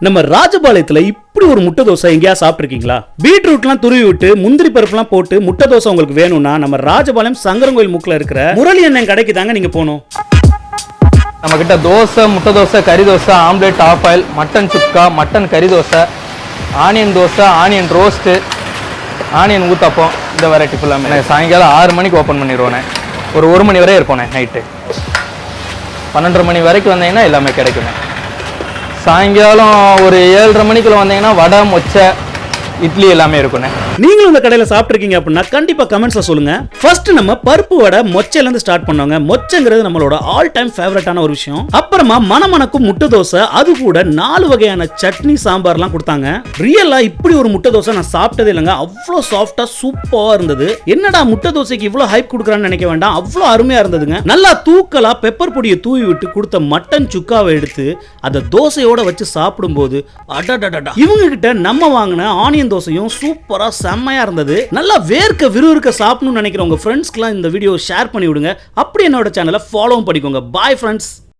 நம்ம ராஜபாளையத்துல இப்படி ஒரு முட்டை தோசை எங்கேயா சாப்பிட்டுருக்கீங்களா? பீட்ரூட்லாம் துருவி விட்டு முந்திரி பருப்புலாம் போட்டு முட்டை தோசை உங்களுக்கு வேணும்னா நம்ம ராஜபாளையம் சங்கரங்கோயில் முக்கில் இருக்கிற முரளி அண்ணன் கடைக்கு தாங்க நீங்க போகணும். நம்ம கிட்ட தோசை முட்டை தோசை கறி dosa omelette half oil mutton chukka mutton கறி dosa onion dosa onion roast onion uttapam இந்த வெரைட்டி ஃபுல்லாமே நான் சாயங்காலம் ஆறு மணிக்கு ஓப்பன் பண்ணிடுவோண்ணே ஒரு ஒரு மணி வரை இருப்போண்ணே நைட்டு பன்னெண்டரை மணி வரைக்கும் வந்தீங்கன்னா எல்லாமே கிடைக்குண்ணே சாயங்காலம் ஒரு ஏழரை மணிக்குள்ள வந்தீங்கன்னா வடை மொச்சை இட்லி எல்லாமே இருக்குண்ணே. நீங்களும் இந்த கடையில சாப்பிட்ருக்கீங்க அப்படின்னா கண்டிப்பா கமெண்ட்ஸ்ல சொல்லுங்க. ஃபர்ஸ்ட் நம்ம பருப்பு வடை மொச்சையில இருந்து ஸ்டார்ட் பண்ணுவாங்க. மொச்சைங்கிறது நம்மளோட ஆல் டைம் ஃபேவரட்டான ஒரு விஷயம். அப்புறமா மணமணக்கும் முட்டை தோசை அது கூட நாலு வகையான சட்னி சாம்பார்லாம் கொடுத்தாங்க. ரியலாக இப்படி ஒரு முட்டை தோசை நான் சாப்பிட்டதே இல்லைங்க. அவ்வளோ சாஃப்டாக சூப்பராக இருந்தது. என்னடா முட்டை தோசைக்கு இவ்வளோ ஹைப் கொடுக்குறான்னு நினைக்க வேண்டாம். அவ்வளோ அருமையாக இருந்ததுங்க. நல்லா தூக்கலா பெப்பர் பொடியை தூவி விட்டு கொடுத்த மட்டன் சுக்காவை எடுத்து அதை தோசையோட வச்சு சாப்பிடும்போது அடடடடா. இவங்க கிட்ட நம்ம வாங்கின ஆனியன் தோசையும் சூப்பரா செம்மையா இருந்தது. நல்லா வேர்க்க விறுவிறுக்க சாப்பிடணும்னு நினைக்கிற உங்க ஃப்ரெண்ட்ஸ்க்குலாம் இந்த வீடியோ ஷேர் பண்ணி விடுங்க அப்படி என்னோட சேனலை ஃபாலோவும் பண்ணிக்கோங்க பாய் ஃப்ரெண்ட்ஸ்